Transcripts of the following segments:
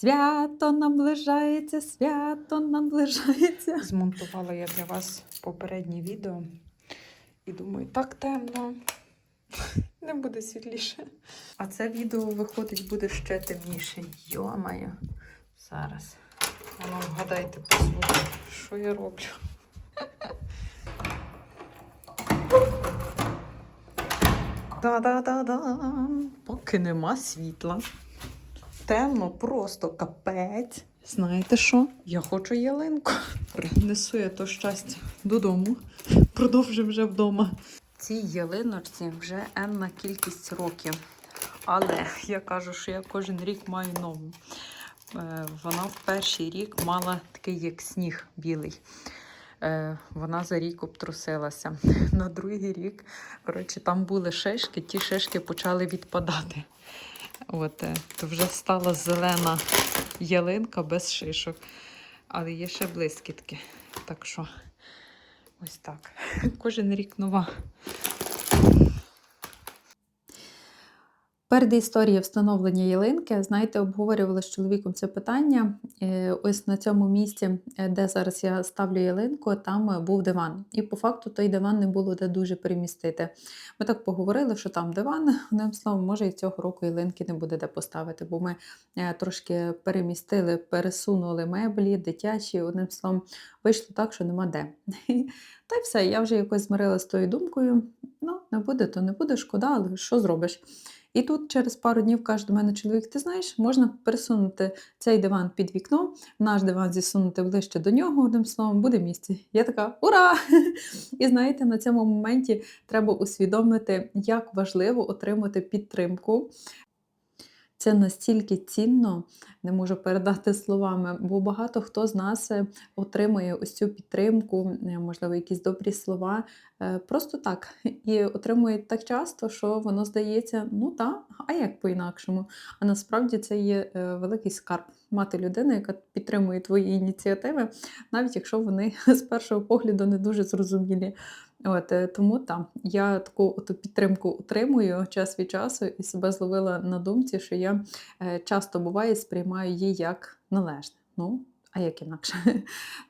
Свято наближається, свято наближається. Змонтувала я для вас попереднє відео і думаю, так темно, не буде світліше. А це відео виходить буде ще темніше. Йо-моє. Зараз. А ну, вгадайте по звуку, що я роблю. Та-да-да-да. Поки нема світла. Темно, просто капець. Знаєте що? Я хочу ялинку. Принесу я то щастя додому. Продовжимо вже вдома. Цій ялиночці вже енна кількість років. Але я кажу, що я кожен рік маю нову. Е, Вона в перший рік мала такий, як сніг білий. Е, Вона за рік обтрусилася. На другий рік, коротше, там були шишки, ті шишки почали відпадати. От, е, то вже стала зелена ялинка без шишок. Але є ще блискітки. Так що ось так. Кожен рік нова. Перед історією встановлення ялинки, знаєте, обговорювали з чоловіком це питання. Е, Ось на цьому місці, е, де зараз я ставлю ялинку, там е, був диван. І по факту той диван не було де дуже перемістити. Ми так поговорили, що там диван, одним словом, може і цього року ялинки не буде де поставити, бо ми трошки перемістили, пересунули меблі, дитячі, одним словом, вийшло так, що нема де. Та й все, я вже якось змирилася з тою думкою. Ну, не буде, то не буде, шкода, але що зробиш? І тут через пару днів каже до мене чоловік: ти знаєш, можна пересунути цей диван під вікно, наш диван зісунути ближче до нього, одним словом, буде місце. Я така ура! І знаєте, на цьому моменті треба усвідомити, як важливо отримати підтримку. Це настільки цінно, не можу передати словами, бо багато хто з нас е, отримує ось цю підтримку, е, можливо, якісь добрі слова, е, просто так. І отримує так часто, що воно здається, ну так, а як по-інакшому. А насправді це є великий скарб мати людину, яка підтримує твої ініціативи, навіть якщо вони з першого погляду не дуже зрозумілі. От, е, тому там я таку оту підтримку отримую час від часу і себе зловила на думці, що я е, часто буває сприймаю її як належне. Ну, а як інакше?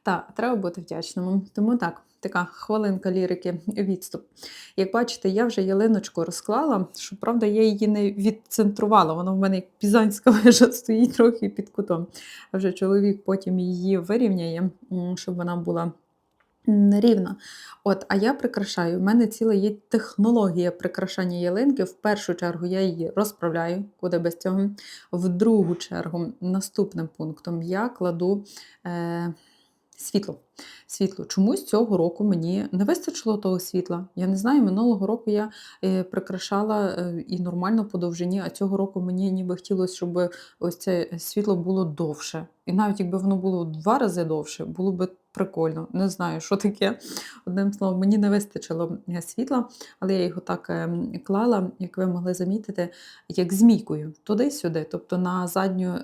Так, треба бути вдячним. Тому так, така хвилинка лірики, відступ. Як бачите, я вже ялиночку розклала, що правда, я її не відцентрувала. Вона в мене як пізанська вежа стоїть трохи під кутом. А вже чоловік потім її вирівняє, щоб вона була м. От, а я прикрашаю. У мене ціла є технологія прикрашання ялинки. В першу чергу я її розправляю, куди без цього. В другу чергу, наступним пунктом, я кладу е, світло. Світло. Чомусь цього року мені не вистачило того світла. Я не знаю, минулого року я е, прикрашала е, і нормально по довжині, а цього року мені ніби хотілося, щоб ось це світло було довше. І навіть якби воно було в два рази довше, було б прикольно. Не знаю, що таке. Одним словом, мені не вистачило е, світла, але я його так е, клала, як ви могли замітити, як змійкою, туди-сюди, тобто на задню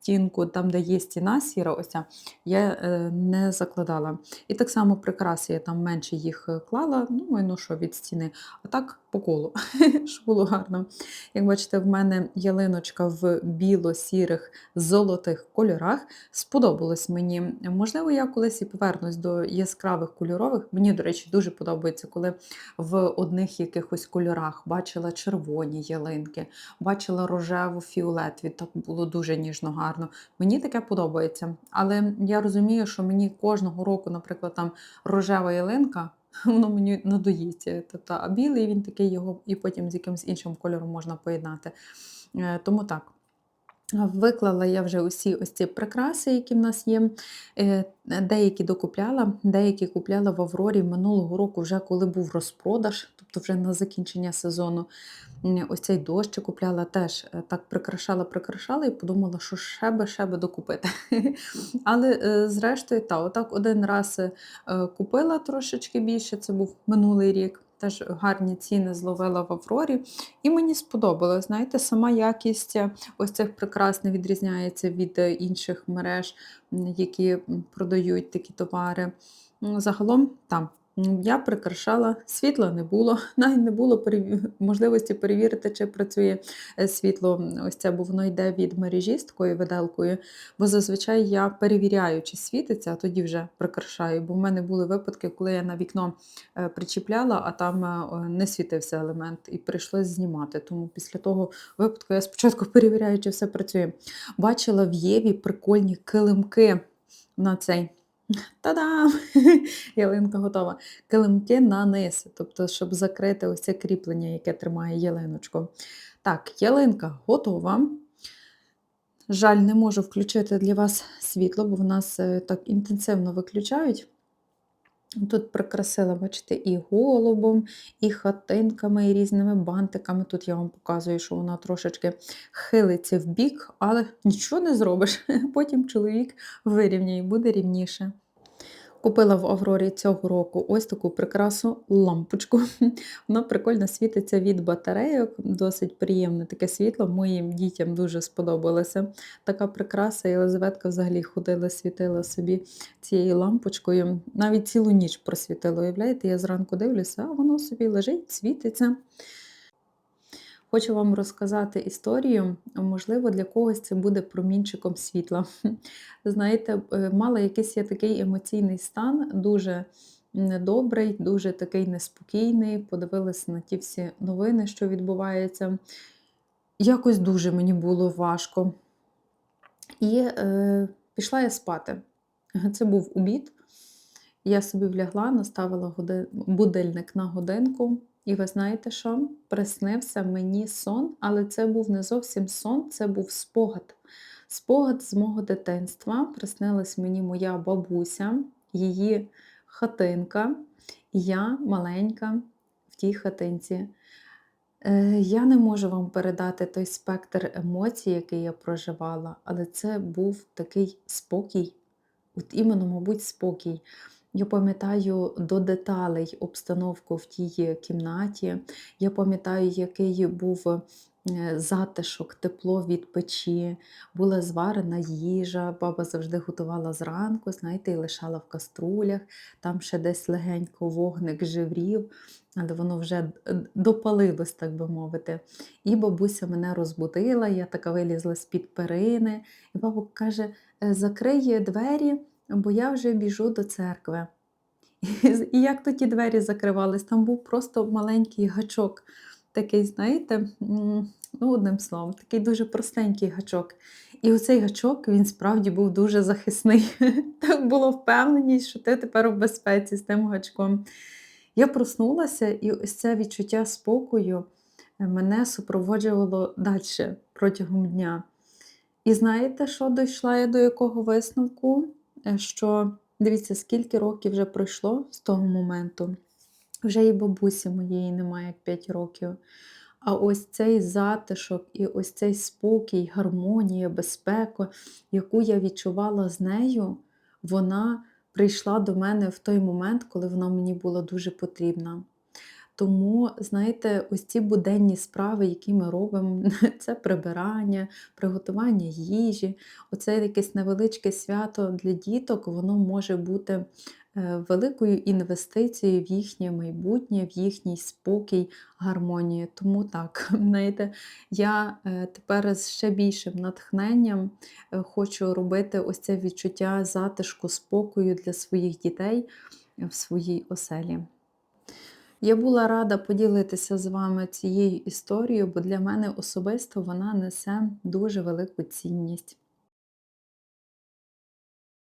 стінку, там, де є стіна сіра, ось ця, я е, не закладала. І так само прикраси, я там менше їх е, клала, ну ну що від стіни, а так по колу, щоб було гарно. Як бачите, в мене ялиночка в біло-сірих золотих кольорах. Сподобалось мені. Можливо, я колись і повернусь до яскравих кольорових. Мені, до речі, дуже подобається, коли в одних якихось кольорах бачила червоні ялинки, бачила рожеву фіолетові, так було дуже ніжно гарно. Мені таке подобається. Але я розумію, що мені кожного року, наприклад, там рожева ялинка. Воно мені надоїться. Тобто, а білий він такий його і потім з якимось іншим кольором можна поєднати. Е, Тому так. Виклала я вже усі ось ці прикраси, які в нас є. Е, Деякі докупляла, деякі купляла в Аврорі минулого року, вже коли був розпродаж, тобто вже на закінчення сезону. Ось цей дощ купляла теж е, так прикрашала, прикрашала і подумала, що ще би, ще би докупити. Але е, зрештою, та, отак один раз купила трошечки більше, це був минулий рік. Теж гарні ціни зловила в Аврорі. І мені сподобалось. Знаєте, сама якість е, ось цих прикрас не відрізняється від е, інших мереж, які продають такі товари. Загалом там Я прикрашала, світла не було, навіть не було можливості перевірити, чи працює е, світло. Ось це, бо воно йде від мережі з такою виделкою. Бо зазвичай я перевіряю, чи світиться, а тоді вже прикрашаю. Бо в мене були випадки, коли я на вікно е, причіпляла, а там е, не світився елемент, і прийшлось знімати. Тому після того випадку я спочатку перевіряю, чи все працює. Бачила в Єві прикольні килимки на цей. Та-дам! Ялинка готова. Килимки на низ, тобто, щоб закрити ось це кріплення, яке тримає ялиночку. Так, ялинка готова. Жаль, не можу включити для вас світло, бо в нас е, так інтенсивно виключають. Тут прикрасила, бачите, і голубом, і хатинками, і різними бантиками. Тут я вам показую, що вона трошечки хилиться в бік, але нічого не зробиш. Потім чоловік вирівняє буде рівніше. Купила в Аврорі цього року ось таку прекрасну лампочку. Вона прикольно світиться від батарейок, досить приємне таке світло. Моїм дітям дуже сподобалося. Така прикраса, і Елизаветка взагалі ходила, світила собі цією лампочкою. Навіть цілу ніч просвітила. Уявляєте, я зранку дивлюся, а воно собі лежить, світиться. Хочу вам розказати історію. Можливо, для когось це буде промінчиком світла. Знаєте, е, мала якийсь я такий емоційний стан, дуже недобрий, дуже такий неспокійний. Подивилася на ті всі новини, що відбуваються. Якось дуже мені було важко. І е, пішла я спати. Це був обід. Я собі влягла, наставила будильник на годинку. І ви знаєте що? Приснився мені сон, але це був не зовсім сон, це був спогад. Спогад з мого дитинства. Приснилась мені моя бабуся, її хатинка, і я маленька в тій хатинці. Е, Я не можу вам передати той спектр емоцій, який я проживала, але це був такий спокій, от іменно, мабуть, спокій. Я пам'ятаю до деталей обстановку в тій кімнаті. Я пам'ятаю, який був е, затишок, тепло від печі, була зварена їжа. Баба завжди готувала зранку, знаєте, і лишала в каструлях. Там ще десь легенько вогник живрів, але воно вже допалилось, так би мовити. І бабуся мене розбудила, я така вилізла з-під перини, і баба каже: «Е, закрий двері, бо я вже біжу до церкви. І як то ті двері закривались, там був просто маленький гачок, такий, знаєте, ну, одним словом, такий дуже простенький гачок. І оцей гачок він справді був дуже захисний. Так було впевненість, що ти тепер в безпеці з тим гачком. Я проснулася, і ось це відчуття спокою е, мене супроводжувало далі протягом дня. І знаєте, що дійшла я до якого висновку? Е, Що дивіться, скільки років вже пройшло з того моменту. Вже і бабусі моєї немає як 5 років. А ось цей затишок і ось цей спокій, гармонія, безпека, яку я відчувала з нею, вона прийшла до мене в той момент, коли вона мені була дуже потрібна. Тому, знаєте, ось ці буденні справи, які ми робимо, це прибирання, приготування їжі, оце якесь невеличке свято для діток, воно може бути е, великою інвестицією в їхнє майбутнє, в їхній спокій, гармонію. Тому так, знаєте, я е, тепер з ще більшим натхненням е, хочу робити ось це відчуття затишку, спокою для своїх дітей в своїй оселі. Я була рада поділитися з вами цією історією, бо для мене особисто вона несе дуже велику цінність.